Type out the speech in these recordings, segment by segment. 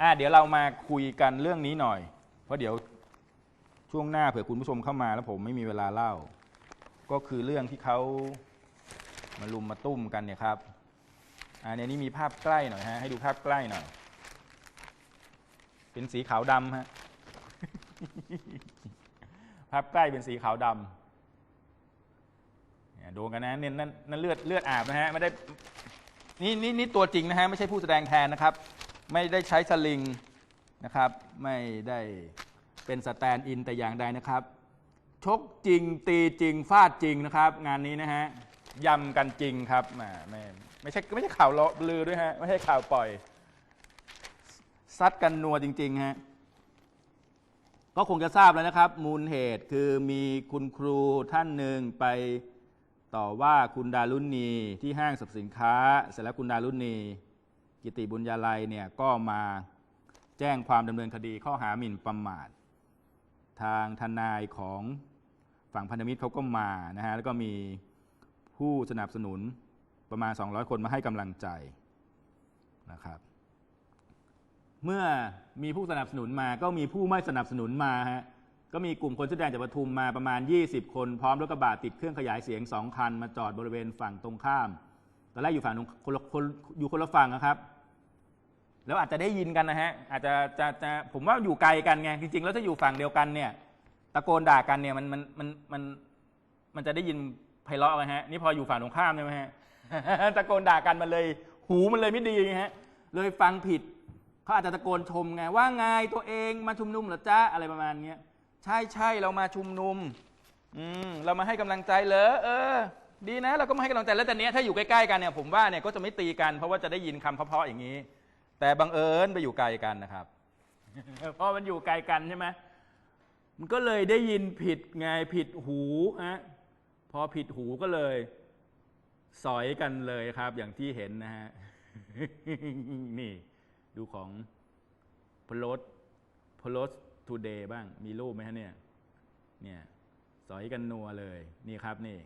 อะเดี๋ยวเรามาคุยกันเรื่องนี้หน่อย เพราะเดี๋ยวช่วงหน้าเผื่อคุณผู้ชมเข้ามาแล้วผมไม่มีเวลาเล่า ก็คือเรื่องที่เขามาลุมมาตุ้มกันเนี่ยครับอ่าเนี่ยนี่มีภาพใกล้หน่อยฮะให้ดูภาพใกล้หน่อย เป็นสีขาวดำฮะภาพใกล้เป็นสีขาวดำเนี่ยดูกันนะเนี่ยนั่นเลือดเลือดอาบนะฮะไม่ได้นี่นี่นี่ตัวจริงนะฮะไม่ใช่ผู้แสดงแทนนะครับ ไม่ได้ใช้สลิงนะครับ ไม่ได้เป็นสแตนด์อินแต่อย่างใดนะครับ ชกจริงตีจริงฟาดจริงนะครับ งานนี้นะฮะยำกันจริงครับแหมไม่ไม่ใช่ไม่ใช่ข่าวลือด้วยฮะไม่ใช่ข่าวปล่อย ซัดกันนัวจริงๆฮะก็คงจะทราบแล้วนะครับ มูลเหตุคือมีคุณครูท่านหนึ่งไปต่อว่าคุณดารุณีที่ห้างสรรพสินค้า เสร็จแล้วคุณดารุณี กิติบุญญาลัยเนี่ยก็มาแจ้งความดำเนินคดีข้อหาหมิ่นประมาท ทางทนายของฝั่งพันธมิตรเขาก็มานะฮะแล้วก็มีผู้สนับสนุนประมาณ 200 คนมาให้กำลังใจนะครับ เมื่อมีผู้สนับสนุนมาก็มีผู้ไม่สนับสนุนมาฮะก็มีกลุ่มคนแสอแดงจากปทุมมาประมาณ 20 คน พร้อมรถกระบะติดเครื่องขยายเสียง2คัน มาจอดบริเวณฝั่งตรงข้ามตอนแรกอยู่ฝั่งตรงคนละคนอยู่คนละฝั่งนะครับ แล้วอาจจะได้ยินกันนะฮะอาจจะจะจะผมว่าอยู่ไกลกันไงจริงๆ แล้วถ้าอยู่ฝั่งเดียวกันเนี่ยตะโกนด่ากันเนี่ยมันมันมันมันมันจะได้ยินไพเราะไหมฮะนี่พออยู่ฝั่งตรงข้ามใช่ไหมฮะตะโกนด่ากันมันเลย หูมันเลยไม่ดีฮะเลยฟังผิดเขาอาจจะตะโกนชมไงว่าไงตัวเองมาชุมนุมเหรอจ้าอะไรประมาณเนี้ยใช่ใช่เรามาชุมนุมอืมเรามาให้กำลังใจเหรอเออ ดีนะ เราก็มาให้กำลังใจแล้วแต่เนี้ยถ้าอยู่ใกล้ๆกันเนี่ยผมว่าเนี่ยก็จะไม่ตีกันเพราะว่าจะได้ยินคำเพาะๆอย่างนี้ แต่บังเอิญไปอยู่ไกลกันนะครับ เพราะมันอยู่ไกลกันใช่ไหมมันก็เลยได้ยินผิดไงผิดหูฮะพอผิดหูก็เลย สอยกันเลยครับ อย่างที่เห็นนะฮะนี่ ดูของพลดพลดทูเดย์บ้าง มีรูปไหมฮะเนี่ย เนี่ย สอยกันนัวเลย นี่ครับนี่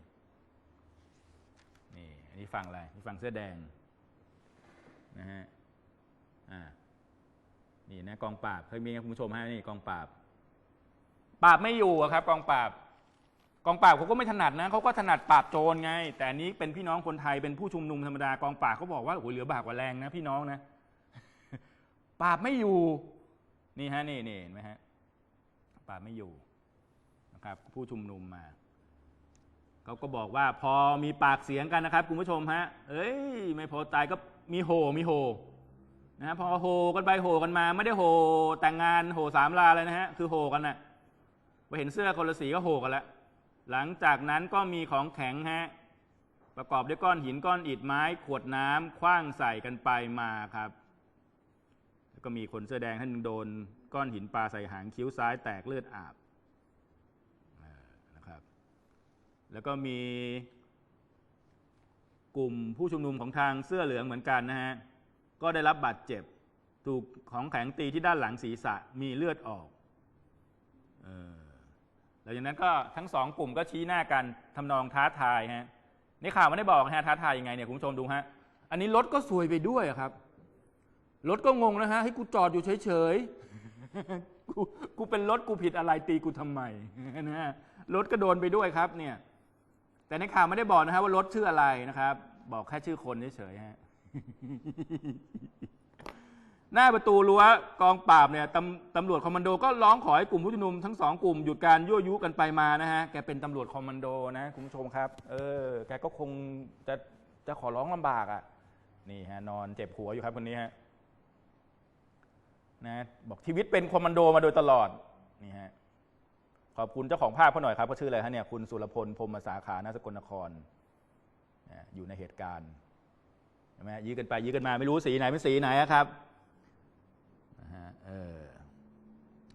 นี่ อันนี้ฝั่งอะไรนี่ฝั่งเสื้อแดงนะฮะ อ่านี่นะกองปราบเคยมีครับคุณผู้ชมฮะนี่กองปราบ ปราบไม่อยู่ครับ กองปราบ กองปราบเขาก็ไม่ถนัดนะเขาก็ถนัดปราบโจรไง แต่นนี้เป็นพี่น้องคนไทยเป็นผู้ชุมนุมธรรมดากองปราบเขาบอกว่าโอ้โหเหลือบากกว่าแรงนะ พี่น้องนะปราบไม่อยู่ นี่ฮะนี่นี่เห็นไหมฮะปราบไม่อยู่นะครับ ผู้ชุมนุมมาเขาก็บอกว่าพอมีปากเสียงกันนะครับคุณผู้ชมฮะ เอ้ย ไม่พอใจก็มีโหมีโห นะฮะพอโหกันไปโหกันมา ไม่ได้โหแต่งงานโหสามลาเลยนะฮะคือโหกันนะ่ะพอเห็นเสื้อคนละสีก็โหกันแล้วหลังจากนั้นก็มีของแข็งฮะประกอบด้วยก้อนหินก้อนอิฐไม้ ขวดน้ำคว้างใส่กันไปมาครับแล้วก็มีคนเสื้อแดงท่านหนึ่งโดน ก้อนหินปลาใส่หางคิ้วซ้ายแตกเลือดอาบนะครับ แล้วก็มีกลุ่มผู้ชุมนุมของทางเสื้อเหลืองเหมือนกันนะฮะ ก็ได้รับบาดเจ็บ ถูกของแข็งตีที่ด้านหลังศีรษะมีเลือดออกออหลังจากนั้นก็ทั้งสองกลุ่มก็ชี้หน้ากันทำนองท้าทายฮะในข่าวไม่ได้บอกนะฮะท้าทายยังไงเนี่ยคุณผู้ชมดูฮะอันนี้รถก็ซวยไปด้วยครับรถก็งงนะฮะให้กูจอดอยู่เฉยๆกูกูเป็นรถกูผิดอะไรตีกูทำไมนะฮะรถก็โดนไปด้วยครับเนี่ย แต่ในข่าวไม่ได้บอกนะฮะว่ารถชื่ออะไรนะครับ บอกแค่ชื่อคนเฉยๆฮะ หน้าประตูรั้วกองปราบเนี่ยตำตำรวจคอมมานโดก็ร้องขอให้กลุ่มผู้ชุมนุมทั้งสองกลุ่มหยุดการยั่วยุกันไปมานะฮะ แกเป็นตำรวจคอมมานโดนะคุณผู้ชมครับ เออ แกก็คงจะจะขอร้องลำบากอะ่ะ นี่ฮะนอนเจ็บหัวอยู่ครับคนนี้ฮะ นะบอกชีวิตเป็นคอมมานโดมาโดยตลอด นี่ฮะ ขอบคุณเจ้าของภาพเขาหน่อยครับเขาชื่ออะไรฮะเนี่ย คุณสุรพลพรมสาขานาสกลนครนะอยู่ในเหตุการณ์ ช่ไหมยื้อกันไปยื้อกันมาไม่รู้สีไหนเป็นสีไหนอะครับนะฮะเออ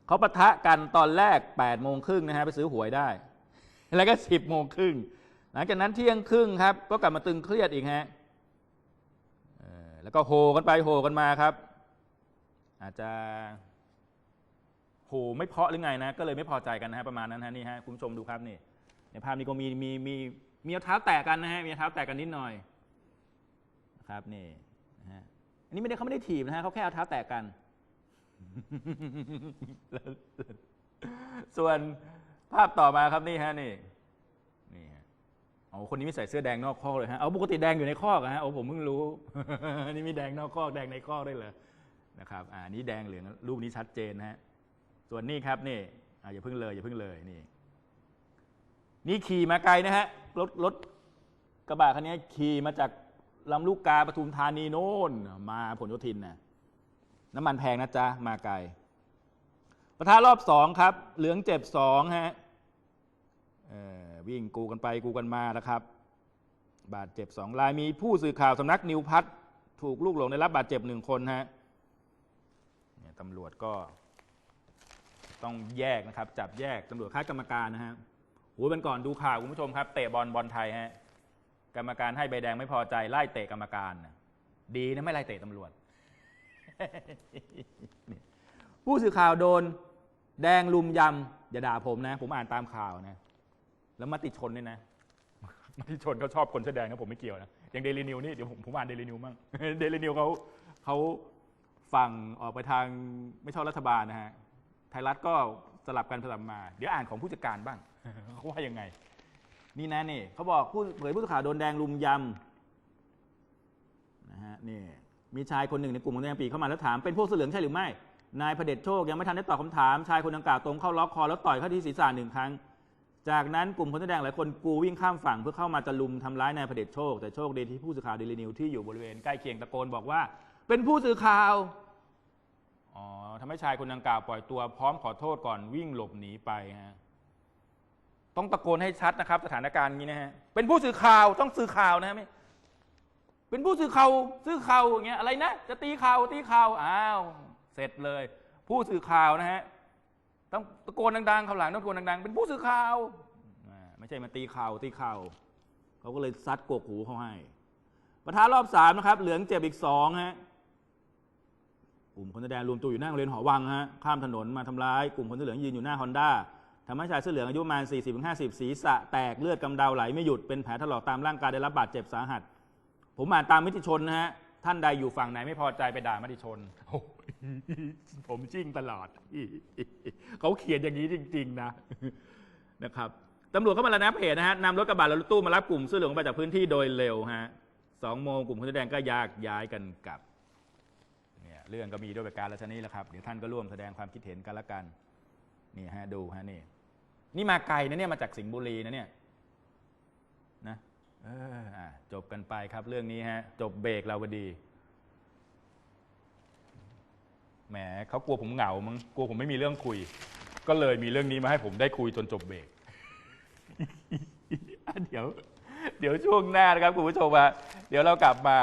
เขาปะทะกันตอนแรก8ปดโมงครึ่งนะฮะไปซื้อหวยได้ แล้วก็สิบโมงครึ่งหลังจากนั้นเที่ยงครึ่งครับ ก็กลับมาตึงเครียดอีกฮะเออแล้วก็โหกันไปโหกันมาครับ อาจจะโหไม่เพาะหรือไงนะ ก็เลยไม่พอใจกันนะฮะประมาณนั้นฮะนี่ฮะคุณผู้ชมดูครับนี่ในภาพนี้ก็มีมีมีมีเท้าแตกกันนะฮะมีเท้าแตกกันนิดหน่อย ครับนี่นะฮะอันนี้ไม่ได้เขาไม่ได้ถีบนะฮะเขาแค่เอาเท้าแตกกัน ส่วนภาพต่อมาครับนี่ฮะนี่นี่ฮะเอาคนนี้ไม่ใส่เสื้อแดงนอกคอกเลยฮะเอาปกติแดงอยู่ในคอกอะฮะโอ้ผมเพิ่งรู้ นี่มีแดงนอกคอกแดงในคอกได้เลยนะครับอ่านี่แดงเหลืองรูปนี้ชัดเจนนะฮะส่วนนี่ครับนี่อ่าอย่าเพิ่งเลยอย่าเพิ่งเลยนี่ นี่ขี่มาไกลนะฮะรถรถกระบะคันนี้ขี่มาจาก ลำลูกกาปทุมธานีโน่นมาผลโยธินนะน้ำมันแพงนะจ๊ะ มาไกลประทารอบสองครับ เหลืองเจ็บสองฮะวิ่งกูกันไปกูกันมานะครับ บาดเจ็บสองรายมีผู้สื่อข่าวสำนักนิวพัฒน์ถูกลูกหลงได้รับบาดเจ็บหนึ่งคนฮะตำรวจก็ต้องแยกนะครับ จับแยกตำรวจคณะกรรมการนะฮะโอ้ยวันก่อนดูข่าวคุณผู้ชมครับ เตะบอลบอลไทยฮะ กรรมการให้ใบแดงไม่พอใจไล่เตะกรรมการ ดีนะไม่ไล่เตะตำรวจ ผู้สื่อข่าวโดน แดงลุมยำอย่าด่าผมนะ ผมอ่านตามข่าวนะ แล้วมติชนเนี่ยนะมติชนเขาชอบคนเสื้อแดงนะผมไม่เกี่ยวนะอย่างเดลินิวนี่เดี๋ยวผมผมอ่านเดลินิวมั่งเดลินิวเขาเขาฝั่งออกไปทางไม่ชอบรัฐบาลนะฮะไทยรัฐก็สลับกันสลับมา เดี๋ยวอ่านของผู้จัดการบ้างเขาว่ายังไง นี่นะนี่เขาบอกผู้เผยผู้สื่อข่าวโดนแดงลุมยำนะฮะนี่มีชายคนหนึ่งในกลุ่มของแดงปีเข้ามาแล้วถามเป็นพวกเสือเหลืองใช่หรือไม่นายพระเดชโชคยังไม่ทันได้ตอบคำถามชายคนดังกล่าวตรงเข้าล็อกคอแล้วต่อยเข้าที่ศีรษะหนึ่งครั้ง จากนั้นกลุ่มคนเสื้อแดงหลายคนกูวิ่งข้ามฝั่งเพื่อเข้ามาจะลุมทำร้ายนายพระเดชโชค แต่โชคดีที่ผู้สื่อข่าวเดลินิวที่อยู่บริเวณใกล้เคียงตะโกนบอกว่า เป็นผู้สื่อข่าวอ๋อทำให้ชายคนดังกล่าวปล่อยตัวพร้อมขอโทษก่อนวิ่งหลบหนีไปฮะ ต้องตะโกนให้ชัดนะครับ สถานการณ์นี้นะฮะเป็นผู้สื่อข่าวต้องสื่อข่าวนะฮะไม่เป็นผู้สื่อข่าวสื่อข่าวอย่างเงี้ยอะไรนะจะตีข่าวตีข่าวอ้าวเสร็จเลย ผู้สื่อข่าวนะฮะต้องตะโกนดังๆเขาหลังต้องตะโกนดังๆ เป็นผู้สื่อข่าวไม่ใช่มาตีข่าวตีข่าวเขาก็เลยซัดกวกหูเขาให้ ประธานรอบสามนะครับ เหลืองเจ็บอีกสองฮะกลุ่มคนเสื้อแดงรวมตัวอยู่หน้าโรงเรียนหอวังฮะข้ามถนนมาทำร้าย กลุ่มคนเสื้อเหลืองยืนอยู่หน้าฮอนด้า ทำให้ชายเสื้อเหลืองอายุประมาณ 40-50 ศีรษะแตกเลือดกำเดาไหลไม่หยุดเป็นแผลถลอกตามร่างกายได้รับบาดเจ็บสาหัส ผมอ่านตามมติชนนะฮะท่านใดอยู่ฝั่งไหนไม่พอใจไปด่ามติชน ผมจิ้งตลอด เขาเขียนอย่างนี้จริง ๆ นะนะครับตำรวจเข้ามาระงับเหตุนะฮะนำรถกระบะและรถตู้มารับกลุ่มเสื้อเหลืองไปจากพื้นที่โดยเร็วฮะสองโมงกลุ่มคนเสื้อแดงก็แยากย้ายกันกลับเนี่ยเรื่องก็มีด้วยประการละชนี้แหละครับเดี๋ยวท่านก็ร่วมแสดงความคิดเห็นกันละกันนี่ฮะดูฮะนี่ นี่มาไกลนะเนี่ยมาจากสิงห์บุรีนะเนี่ยนะเอออะจบกันไปครับเรื่องนี้ฮะจบเบรกเราพอดีแหมเขากลัวผมเหงามั้งกลัวผมไม่มีเรื่องคุย ก็เลยมีเรื่องนี้มาให้ผมได้คุยจนจบเบรกอะเดี๋ยว เดี๋ยวช่วงหน้านะครับคุณผู้ชมฮะเดี๋ยวเรากลับมา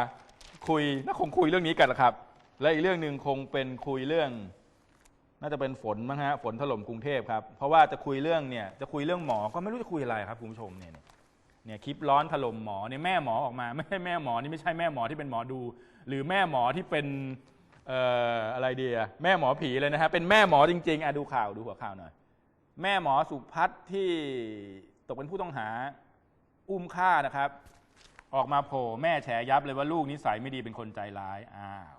คุยน่าคงคุยเรื่องนี้กันละครับ และอีกเรื่องหนึ่งคงเป็นคุยเรื่อง น่าจะเป็นฝนมั้งฮะฝนถล่มกรุงเทพครับเพราะว่าจะคุยเรื่องเนี่ยจะคุยเรื่องหมอก็ไม่รู้จะคุยอะไรครับคุณผู้ชมเนี่ยเนี่ยคลิปร้อนถล่มหมอเนี่ยแม่หมอออกมาไม่ใช่แม่หมอนี่ไม่ใช่แม่หมอที่เป็นหมอดู หรือแม่หมอที่เป็นเอ่ออะไรเดีอะแม่หมอผีเลยนะฮะเป็นแม่หมอจริงๆอะดูข่าวดูหัวข่าวหน่อยแม่หมอสุพัฒน์ที่ตกเป็นผู้ต้องหาอุ้มฆ่านะครับ ออกมาโผล่แม่แฉยับเลยว่าลูกนิสัยไม่ดีเป็นคนใจร้ายอ้าว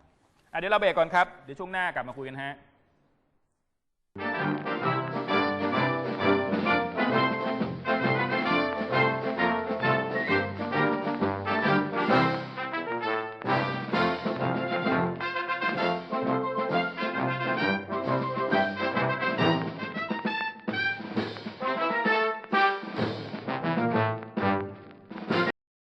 เดี๋ยวเราเบรกก่อนครับ เดี๋ยวช่วงหน้ากลับมาคุยกันฮะ Música